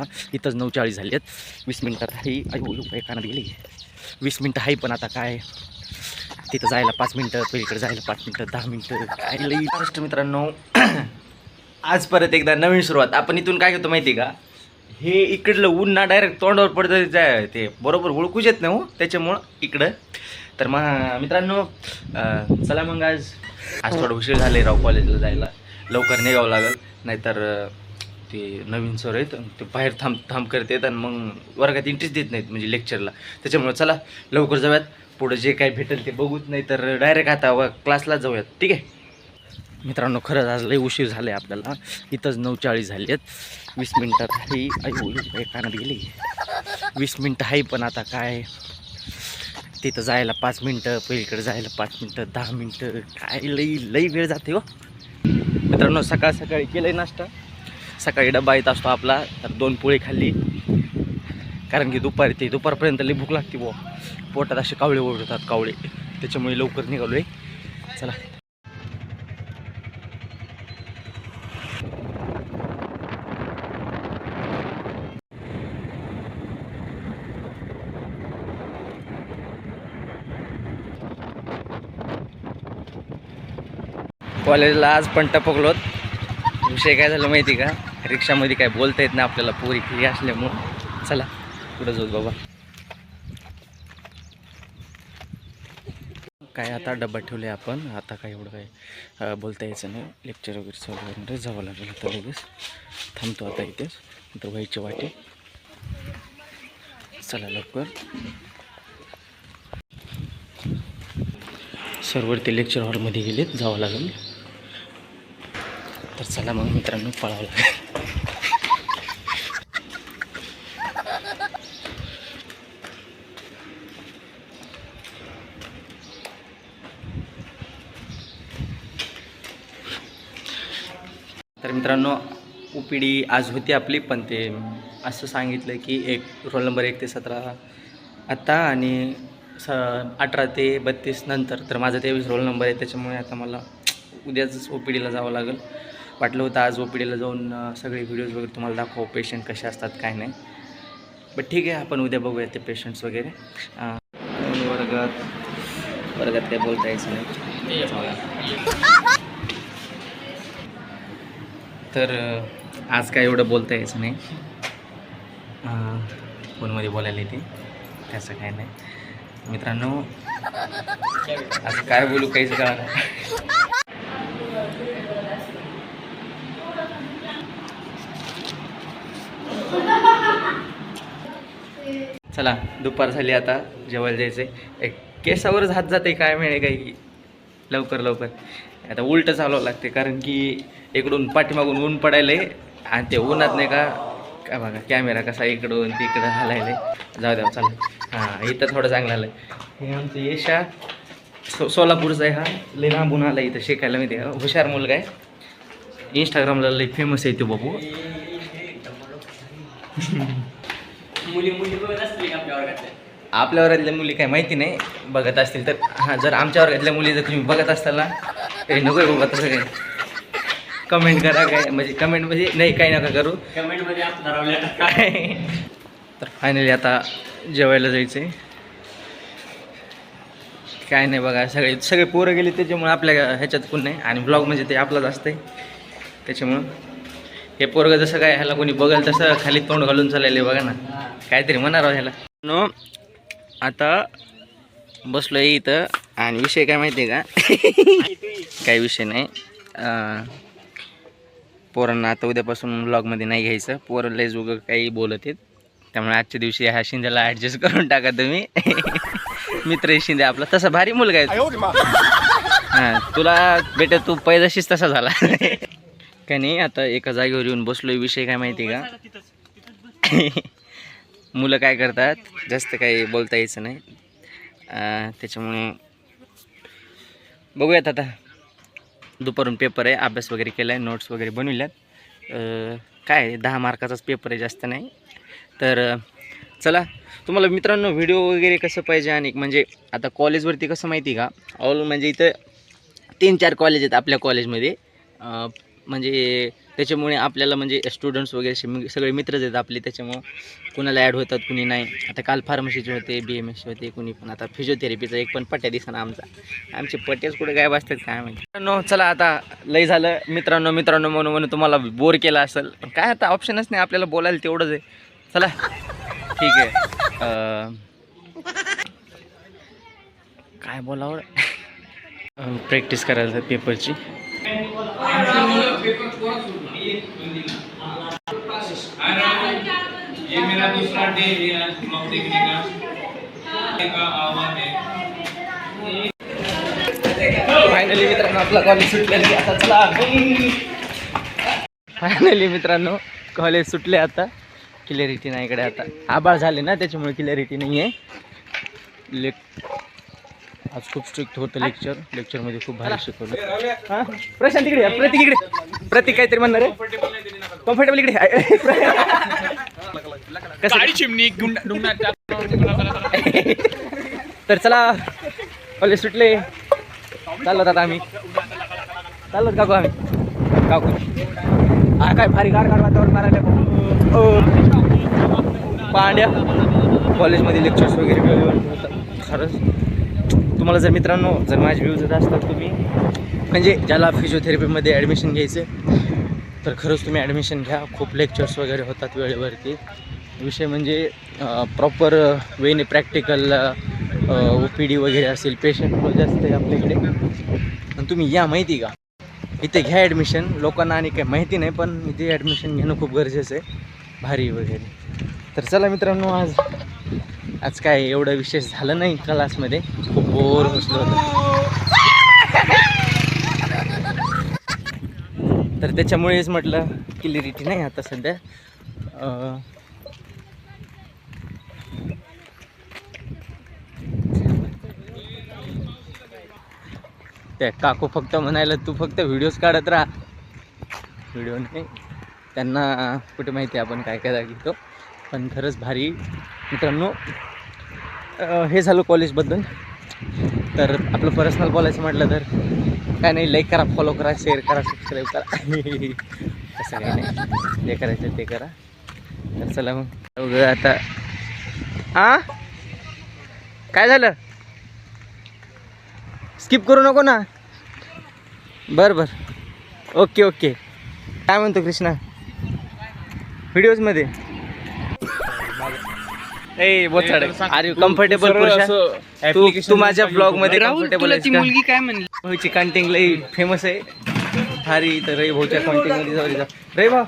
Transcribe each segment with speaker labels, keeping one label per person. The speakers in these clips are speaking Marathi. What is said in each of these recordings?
Speaker 1: आपल्याला इथंच नऊ चाळीस झाली आहेत. वीस मिनटात ही आई कानात गेली. वीस मिनटं आहे पण आता काय? तिथं जायला पाच मिनटं पहिलीकडे जायला पाच मिनटं दहा मिनटं. काय लई महाराष्ट्र मित्रांनो. आज परत एकदा नवीन सुरुवात. आपण इथून काय घेतो माहिती आहे का? हे इकडलं ऊन ना डायरेक्ट तोंडावर पडतं जाय ते बरोबर ओळखूच येत नाही हो. त्याच्यामुळं इकडं. तर मग मित्रांनो चला मग आज. आज थोडं उशीर झाले राव कॉलेजला जायला. लवकर निघावं लागेल. नाहीतर ते नवीन सर आहेत ते बाहेर थांब थांब करतात आणि मग वर्गात इंटरेस्ट देत नाहीत म्हणजे लेक्चरला त्याच्यामुळे चला लवकर जाऊयात. पुढं जे काही भेटेल ते बघूच नाही तर डायरेक्ट आता व क्लासला जाऊयात. ठीक आहे? मित्रांनो खरंच आज लई उशीर झाले आपल्याला. इथंच नऊ चाळीस झाली आहेत वीस मिनटात ही आई कानात गेली. वीस मिनटं आहे पण आता काय? तिथं जायला पाच मिनटं पहिलीकडे जायला पाच मिनटं दहा मिनटं. काय लई लई वेळ जाते हो. मित्रांनो सकाळ सकाळी केलंय नाश्ता. सकाळी डबा येत असतो आपला तर दोन पोळी खाल्ली. कारण की दुपारी ते दुपारपर्यंत लई भूक लागते बुवा. पोटात असे कावळे ओढतात कावळे. त्याच्यामुळे लवकर निघालो आहे चला. कॉलेजला आज पण टपकलोत. विषय काय झालं माहिती का? रिक्षामध्ये काय बोलता येत नाही आपल्याला पोरी फ्री असल्यामुळं. चला पुढं जाऊ बाबा. काय आता डब्बा ठेवले आपण आता काय एवढं काय बोलता यायचं नाही. लेक्चर वगैरे चालू वगैरे जावं लागेल आता लगेच. थांबतो आता इथेच नंतर व्हायचे वाटे चला लवकर. सरवरती लेक्चर हॉलमध्ये गेलेत जावं लागेल. तर चला मग मित्रांनो पळावं लागेल. तर मित्रांनो उपिडी आज होती आपली पण ते असं सांगितलं की एक रोल नंबर एक ते सतरा आत्ता आणि स अठरा ते बत्तीस नंतर. तर माझा तेवीस रोल नंबर आहे त्याच्यामुळे आता मला उद्याच ओ पी डीला जावं लागेल. वाटलं होतं आज ओ पी डीला जाऊन सगळे व्हिडिओज वगैरे तुम्हाला दाखवा पेशंट कसे असतात काय नाही. बट ठीक आहे आपण उद्या बघूया ते पेशंट्स वगैरे. वर्गात वर्गात काय बोलता यायचं नाही तर आज काय एवढं बोलता यायचं नाही फोनमध्ये बोलायला येते. त्याचं काय नाही. मित्रांनो आज काय बोलू काहीच कळा चला दुपार झाली आता जेवायला जायचं एक केसावरच हात जाते काय मिळे काही लवकर लवकर. आता उलटं चालवावं लागते कारण की इकडून पाठीमागून ऊन पडायले आणि ते उन्हात नाही का काय बघा कॅमेरा कसा इकडून तिकडं हलायले जाऊ द्या चालेल हां इथं थोडं चांगलं आलं हे आमचं येशा सो सोलापूरचा आहे हा. लई लांबून आला इथं शिकायला माहिती हुशार मुलगा आहे. इंस्टाग्रामला लई फेमस आहे तो बाबू.
Speaker 2: मुली मुली बघत असतील आपल्या वर्गातल्या
Speaker 1: आपल्या वर्गातल्या मुली काय माहिती नाही बघत असतील तर हां जर आमच्या वर्गातल्या मुली जर तुम्ही बघत असताल ना काही नको आहे बाबा तसं काही. कमेंट करा काय म्हणजे कमेंट म्हणजे नाही काही नका करू.
Speaker 2: कमेंटमध्ये
Speaker 1: काय तर फायनली आता जेवायला जायचं आहे काय नाही बघा सगळे सगळे पोरं गेले त्याच्यामुळे आपल्या ह्याच्यात कोण नाही आणि ब्लॉग म्हणजे ते आपलाच असते त्याच्यामुळं हे पोरगं जसं काय ह्याला कोणी बघेल तसं खाली तोंड घालून चाललेलं आहे बघा ना. काहीतरी म्हणणार आहो ह्याला. नो आता बसलो आहे इथं. आणि विषय काय माहिती आहे का? काही विषय नाही. पोरांना आता उद्यापासून व्लॉगमध्ये नाही घ्यायचं. पोरं लय जुग काही बोलत आहेत. त्यामुळे आजच्या दिवशी ह्या शिंद्याला ॲडजस्ट करून टाका तुम्ही. मित्र शिंदे आपला. तसा भारी मुलगा आहे हां तुला बेटा तू पैदाशीच तसा झाला. काय नाही आता एका जागेवर येऊन बसलोय विषय काय माहिती आहे का? मुलं काय करतात जास्त काही बोलता यायचं नाही. त्याच्यामुळे बघूयात आता. दुपारून पेपर आहे अभ्यास वगैरे केला आहे नोट्स वगैरे बनविल्यात. काय दहा मार्काचाच पेपर आहे जास्त नाही. तर चला तुम्हाला मित्रांनो व्हिडिओ वगैरे कसं पाहिजे आणि म्हणजे आता कॉलेजवरती कसं माहिती आहे का? ऑल म्हणजे इथं तीन चार कॉलेज आहेत आपल्या कॉलेजमध्ये म्हणजे त्याच्यामुळे आपल्याला म्हणजे स्टुडंट्स वगैरे असे म्हणजे सगळे मित्रच आहेत आपले त्याच्यामुळं कुणाला ॲड होतात कुणी नाही. आता काल फार्मसीचे होते बी एम एसचे होते कुणी पण. आता फिजिओथेरपीचा एक पण पट्ट्या दिसणार आमचा. आमचे पट्टेच कुठे काय बसतात काय माहिती. मित्रांनो चला आता लय झालं. मित्रांनो मित्रांनो म्हणून म्हणून तुम्हाला बोर केला असेल. पण काय आता ऑप्शनच नाही आपल्याला बोलायला तेवढंच आहे. चला. ठीक आहे. काय बोलावं? प्रॅक्टिस करायला पेपरची
Speaker 3: ये मेरा दूसरा डे है ब्लॉग देखने का है
Speaker 1: फायनली मित्रांनो आपला कॉलेज सुटलेली आता चला फायनली मित्रांनो कॉलेज सुटले आता. क्लिअरिटी नाही इकडे आता. आबाळ झाले ना त्याच्यामुळे क्लिअरिटी नाही आहे आज खूप स्ट्रिक्ट होतं लेक्चर लेक्चरमध्ये खूप भारी शिकवलं. हां प्रशांत इकडे या, प्रतीक इकडे. प्रतीक काहीतरी म्हणणार आहे. कम्फर्टेबल इकडे. कसं?
Speaker 3: चिमणी
Speaker 1: तर चला कॉलेज सुटले. चाललो आता आम्ही. चाललो काकू आम्ही. काकू. हा काय भारी गार गार वातावरण मारायला पांड्या. कॉलेजमध्ये लेक्चर्स वगैरे खरंच. तुम्हाला जर मित्रांनो जर माझे व्ह्यूज येत असतात तुम्ही म्हणजे ज्याला फिजिओथेरपीमध्ये ॲडमिशन घ्यायचं तर खरंच तुम्ही ॲडमिशन घ्या. खूप लेक्चर्स वगैरे होतात वेळेवरती. विषय म्हणजे प्रॉपर वेने प्रॅक्टिकल ओ पी डी वगैरे असेल पेशंट जास्त आहे आपल्याकडे. आणि तुम्ही या माहिती का? इथे घ्या ॲडमिशन लोकांना आणि काही माहिती नाही पण इथे ॲडमिशन घेणं खूप गरजेचं आहे. भारी वगैरे. तर चला मित्रांनो आज आज काय एवढं विशेष झालं नाही क्लासमध्ये बोर होतं तर त्याच्यामुळेच म्हटलं क्लिअरिटी नाही आता सध्या. त्या काकू फक्त म्हणायला तू फक्त व्हिडिओज काढत राहा. व्हिडिओ नाही. त्यांना कुठे माहिती आहे आपण काय काय घेतो पण खरंच भारी. मित्रांनो हे झालं कॉलेजबद्दल तर आपलं पर्सनल बोलायचं म्हटलं तर काय नाही लाईक करा फॉलो करा शेअर करा सबस्क्राईब करा. असं काही नाही. जे करायचं ते करा. तर चला मग. आता. हां काय झालं? स्किप करू नको ना? बरं बरं. Okay okay. काय म्हणतो कृष्णा? व्हिडिओजमध्ये ए बोचाड आर यू कम्फर्टेबल पुरुषा? तू तू माझ्या ब्लॉगमध्ये कम्फर्टेबल आहेस का?
Speaker 2: मुलगी काय म्हणली?
Speaker 1: कांटिंग लई फेमस आहे. भारी तर रवी भाऊच्या कांटिंगमध्ये जाऊ. रवी भाऊ.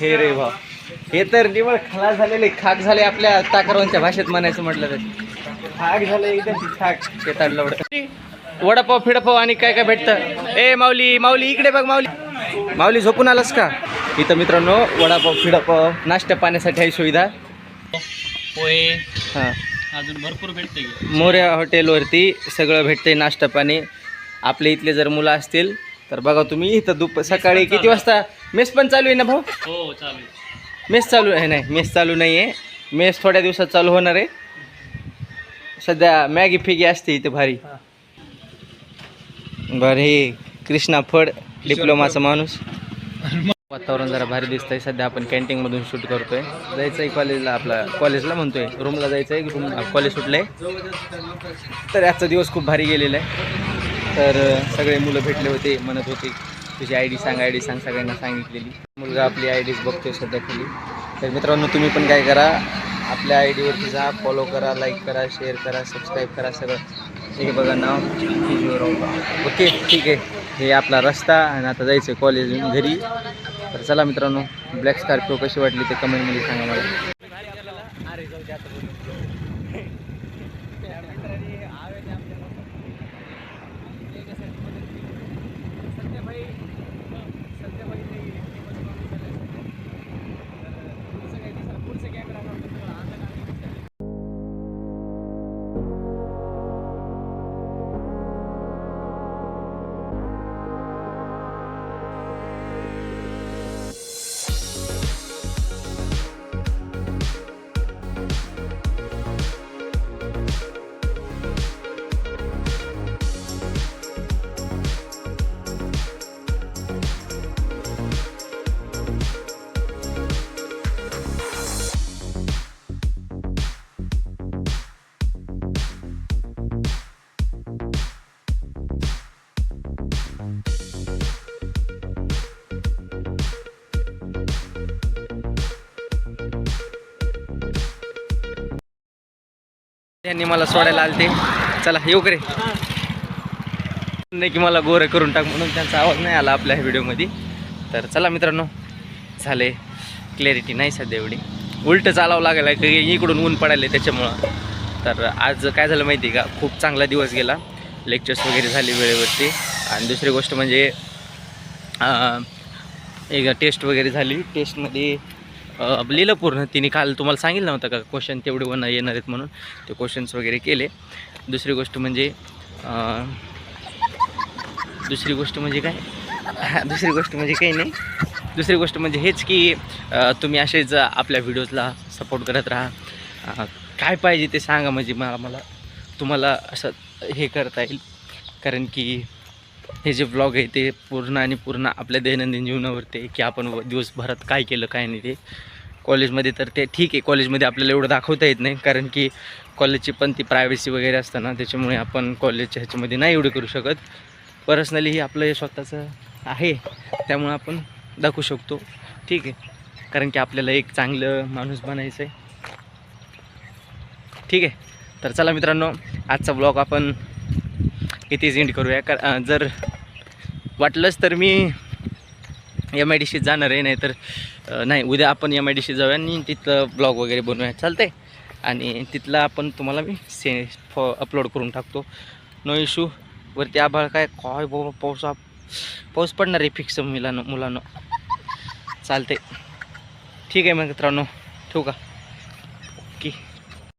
Speaker 1: हे रवी भाऊ. हे तर निवळ खलास झालेले खाक झाले आपल्या ताकरवांच्या भाषेत म्हणायचं म्हटलं तर. खाक झालं एकदम खाक शेताड लवड वडापाव फिडापाव आणि काय काय भेटतं? ए माऊली माऊली इकडे बघ माऊली. माऊली झोपून आलास का? इथं मित्रांनो वडापाव फिडापाव नाश्ता पाण्यासाठी आहे सुविधा.
Speaker 2: पोहे
Speaker 1: हां.
Speaker 2: अजून भरपूर भेटते
Speaker 1: मोऱ्या हॉटेलवरती सगळं भेटते नाश्ता पाणी. आपल्या इथले जर मुलं असतील तर बघा तुम्ही इथं दुप सकाळी किती वाजता? मेस पण चालू आहे ना भाऊ?
Speaker 2: हो चालू
Speaker 1: मेस चालू आहे नाही मेस चालू नाही आहे मेस थोड्या दिवसात चालू होणार आहे. सध्या मॅगी फिगी असते इथे भारी. बरं हे कृष्णा फड डिप्लोमाचा माणूस. वातावरण जरा भारी दिसतंय. सध्या आपण कॅन्टीनमधून शूट करतोय. जायचं आहे कॉलेजला आपला कॉलेजला म्हणतोय. रूमला जायचं आहे रूम कॉलेज सुटलं आहे तर आजचा दिवस खूप भारी गेलेला आहे तर सगळे मुलं भेटले होते म्हणत होते तुझी आय डी सांग आय डी सांग सगळ्यांना सांगितलेली. मुलगा आपली आय डीज बघतोय सध्या खाली. तर मित्रांनो तुम्ही पण काय करा आपल्या आय डीवरती जा फॉलो करा लाईक करा शेअर करा सबस्क्राईब करा सगळं. हे बघा नाव ओके ठीक आहे. हे आपला रस्ता आणि आता जायचं आहे कॉलेज घरी. तर चला मित्रांनो ब्लॅक स्कॉर्पिओ कशी वाटली ते कमेंटमध्ये सांगा मला. त्यांनी मला सोडायला आलते. चला येऊ करे नाही की मला गोरं करून टाक म्हणून त्यांचा आवाज नाही आला आपल्या व्हिडिओमध्ये. तर चला मित्रांनो झाले क्लॅरिटी नाही सध्या एवढी. उलटं चालावं लागेल की इकडून ऊन पडायला त्याच्यामुळं. तर आज काय झालं माहिती आहे का? खूप चांगला दिवस गेला. लेक्चर्स वगैरे झाले वेळेवरती. आणि दुसरी गोष्ट म्हणजे एक टेस्ट वगैरे झाली. टेस्टमध्ये लिहिलं पूर्ण. तिने काल तुम्हाला सांगितलं नव्हतं का क्वेश्चन तेवढे वन येणार आहेत म्हणून. ते क्वेश्चन्स वगैरे केले. दुसरी गोष्ट म्हणजे दुसरी गोष्ट म्हणजे काय? दुसरी गोष्ट म्हणजे काही नाही. दुसरी गोष्ट म्हणजे हेच की तुम्ही असेच आपल्या व्हिडिओजला सपोर्ट करत राहा. काय पाहिजे ते सांगा म्हणजे मला मला तुम्हाला असं हे करता येईल. कारण की हे जे ब्लॉग आहे ते पूर्ण आणि पूर्ण आपल्या दैनंदिन जीवनावरती आहे की आपण दिवसभरात काय केलं काय नाही ते. कॉलेजमध्ये तर ते ठीक आहे कॉलेजमध्ये आपल्याला एवढं दाखवता येत नाही कारण की कॉलेजची पण ती प्रायव्हसी वगैरे असतं ना त्याच्यामुळे आपण कॉलेजच्या ह्याच्यामध्ये नाही एवढं करू शकत. पर्सनली हे आपलं हे स्वतःचं आहे त्यामुळं आपण दाखवू शकतो. ठीक आहे कारण की आपल्याला एक चांगलं माणूस बनायचं आहे. ठीक आहे तर चला मित्रांनो आजचा ब्लॉग आपण इथेच एंड करूया. कर जर वाटलंच तर मी एम आय डी सीत जाणार आहे नाही तर नाही उद्या आपण एम आय डी सीत जाऊया आणि तिथलं ब्लॉग वगैरे बनवूया. चालतंय? आणि तिथला आपण तुम्हाला मी से फॉ अपलोड करून टाकतो. नो इशू वरती आभाळ काय? काय बाबा पाऊस पाऊस पडणार आहे फिक्स मुलांना मुलांनो. चालते ठीक आहे मग मित्रांनो. ठेवू का? ओके.